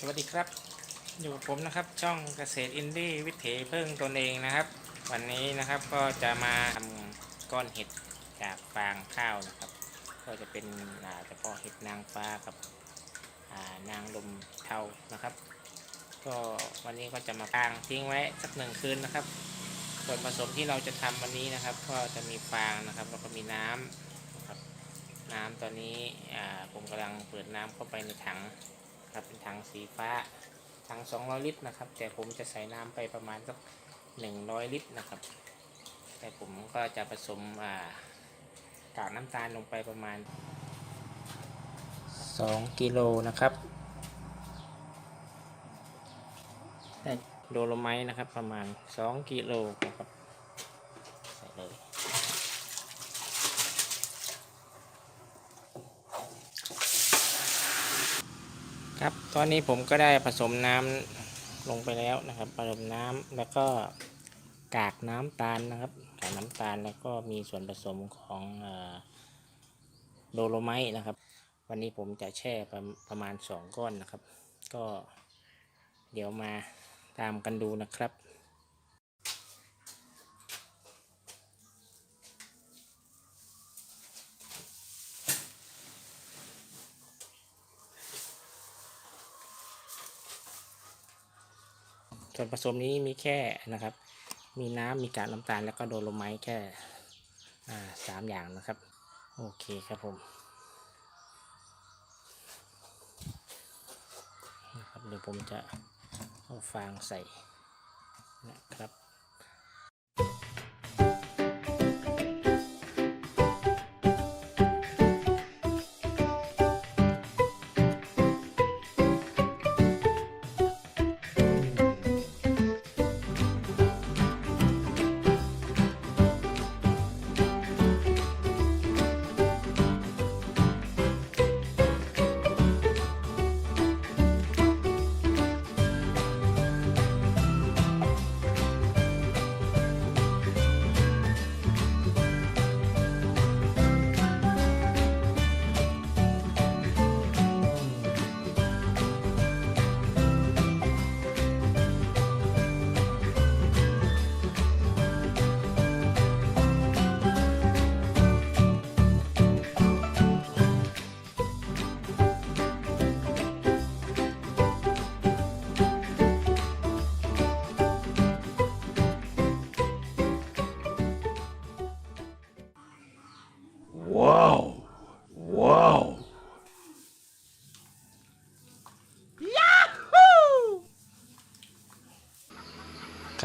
สวัสดีครับ อยู่กับผมนะครับ ช่องเกษตรอินดี้วิถีเพิ่งตนเองนะครับ วันนี้นะครับก็จะมาทำก้อนเห็ดจากฟางข้าวนะครับ ก็จะเป็นอ่าเฉพาะเห็ดนางฟ้ากับานางลมเทานะครับ ก็วันนี้ก็จะมาฟางทิ้งไว้สักหนึ่งคืนนะครับ ส่วนผสมที่เราจะทำวันนี้นะครับ ก็จะมีฟางนะครับแล้วก็มีน้ำนะครับ น้ำตอนนี้ผมกำลังเปิดน้ำเข้าไปในถัง ครับเป็นถังสีฟ้าถัง 200 ลิตรนะครับ แต่ผมจะใส่น้ำไปประมาณสัก100 ลิตรนะครับ แต่ผมก็จะผสมอ่ากากน้ำตาลลงไปประมาณ 2 กิโลนะครับโดโลไมต์นะครับประมาณ 2 กิโลนะครับ ใส่เลย ครับ ตอนนี้ผมก็ได้ผสมน้ำลงไปแล้วนะครับผสมน้ำแล้วก็กากน้ำตาลนะครับกากน้ำตาลแล้วก็มีส่วนผสมของโดโลไมต์นะครับ วันนี้ผมจะแช่ประประมาณ 2 ก้อนนะครับ ก็เดี๋ยวมาตามกันดูนะครับ ส่วนผสมนี้มีแค่นะครับ มีน้ำมีกากน้ำตาลแล้วก็โดโลไมต์แค่สามอย่างนะครับ โอเคครับผมนะครับเดี๋ยวผมจะเอาฟางใส่นะครับ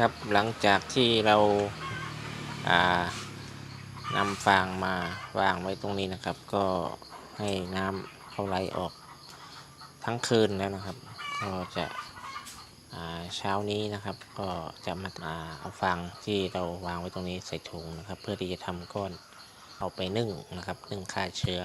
ครับหลังจากที่เราานำฟางมาวางไว้ตรงนี้นะครับ ก็ให้น้ำเขาไหลออกทั้งคืนแล้วนะครับ ก็จะเช้านี้นะครับ ก็จะมาอาเอาฟางที่เราวางไว้ตรงนี้ใส่ถุงนะครับ เพื่อที่จะทำก้อนเอาไปนึ่งนะครับนึ่งฆ่าเชื้อ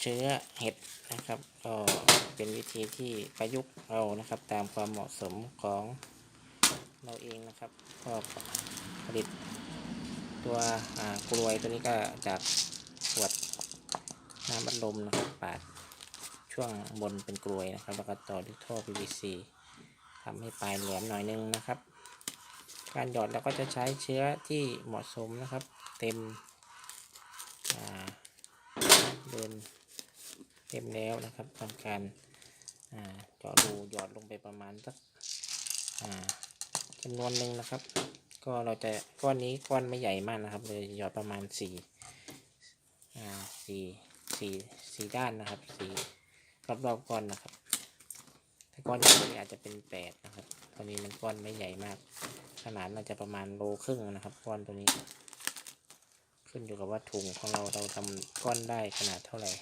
เชื้อเห็ดนะครับก็เป็นวิธีที่ประยุกต์เอานะครับตามความเหมาะสมของเราเองนะครับก็ผลิตตัวกลวยตัวนี้ก็จากขวดน้ำบัดลมนะครับปาดช่วงบนเป็นกลวยนะครับ แล้วก็ต่อด้วยท่อ PVC ทำให้ปลายแหลมหน่อยนึงนะครับ การหยอดเราก็จะใช้เชื้อที่เหมาะสมนะครับ เต็มเดิน เต็มแล้วนะครับทำการเจาะรูหยอดลงไปประมาณสักจำนวนหนึ่งนะครับ ก็เราจะก้อนนี้ก้อนไม่ใหญ่มากนะครับเลยหยอดประมาณสี่สี่สี่สี่ด้านนะครับสี่รอบๆก้อนนะครับ ถ้าก้อนใหญ่อาจจะเป็นแปดนะครับตัวนี้มันก้อนไม่ใหญ่มาก ขนาดน่าจะประมาณโลครึ่งนะครับ ก้อนตัวนี้ ขึ้นอยู่กับว่าถุงของเราเราทำก้อนได้ขนาดเท่าไหร่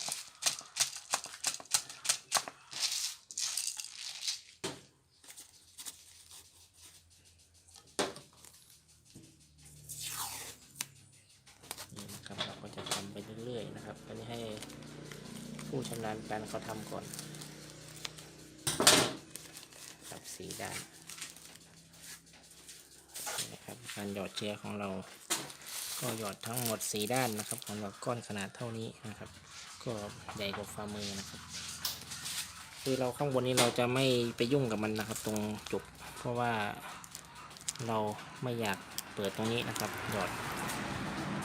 ผู้ชำนาญการเขาทำก่อนกับสีด้านนี่นะครับการหยอดเชื้อของเรา ก็หยอดทั้งหมดสีด้านนะครับสำหรับก้อนขนาดเท่านี้นะครับ ก็ใหญ่กว่าฝ่ามือนะครับ คือเราข้างบนนี้เราจะไม่ไปยุ่งกับมันนะครับ ตรงจุกเพราะว่าเราไม่อยากเปิดตรงนี้นะครับ หยอด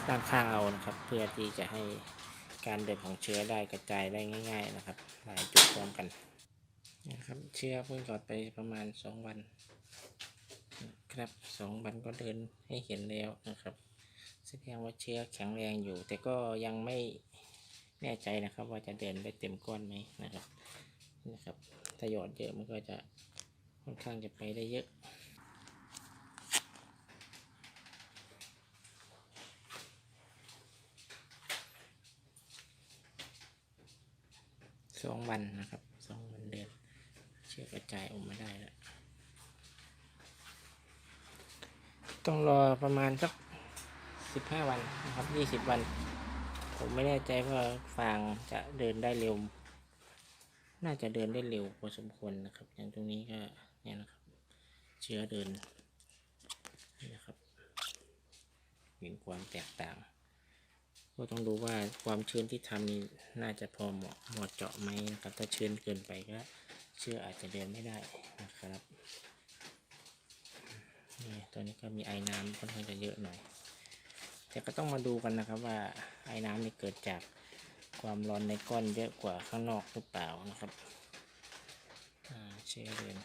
ด้านข้างเอานะครับ เพื่อที่จะให้ การเดินของเชื้อได้กระจายได้ง่าย ๆ นะครับ หลายจุดพร้อมกันนะครับ เชื้อเพิ่งหยอดไปประมาณสองวันครับสองวันก็เดินให้เห็นแล้วนะครับ แสดงว่าเชื้อแข็งแรงอยู่ แต่ก็ยังไม่แน่ใจนะครับ ว่าจะเดินได้เต็มก้อนไหมนะครับนะครับถ้าหยอดเยอะมันก็จะค่อนข้างจะไปได้เยอะ สองวันนะครับสองวันเดินเชื้อกระจายออกมาได้แล้วต้องรอประมาณสักสิบห้าวันนะครับยี่สิบวัน ผมไม่แน่ใจว่าฟางจะเดินได้เร็ว น่าจะเดินได้เร็วพอสมควรนะครับ อย่างตรงนี้ก็เนี่ยนะครับ เชื้อเดินนี่นะครับเห็นความแตกต่าง ก็ต้องดูว่าความชื้นที่ทำนี่น่าจะพอเหมาะเหมาะเจาะไหมนะครับ ถ้าชื้นเกินไปก็เชื้ออาจจะเดินไม่ได้นะครับนี่ตัวนี้ก็มีไอ้น้ำค่อนข้างจะเยอะหน่อย แต่ก็ต้องมาดูกันนะครับว่าไอ้น้ำนี่เกิดจากความร้อนในก้อนเยอะกว่าข้างนอกหรือเปล่านะครับ อ่าเชื้อเดิน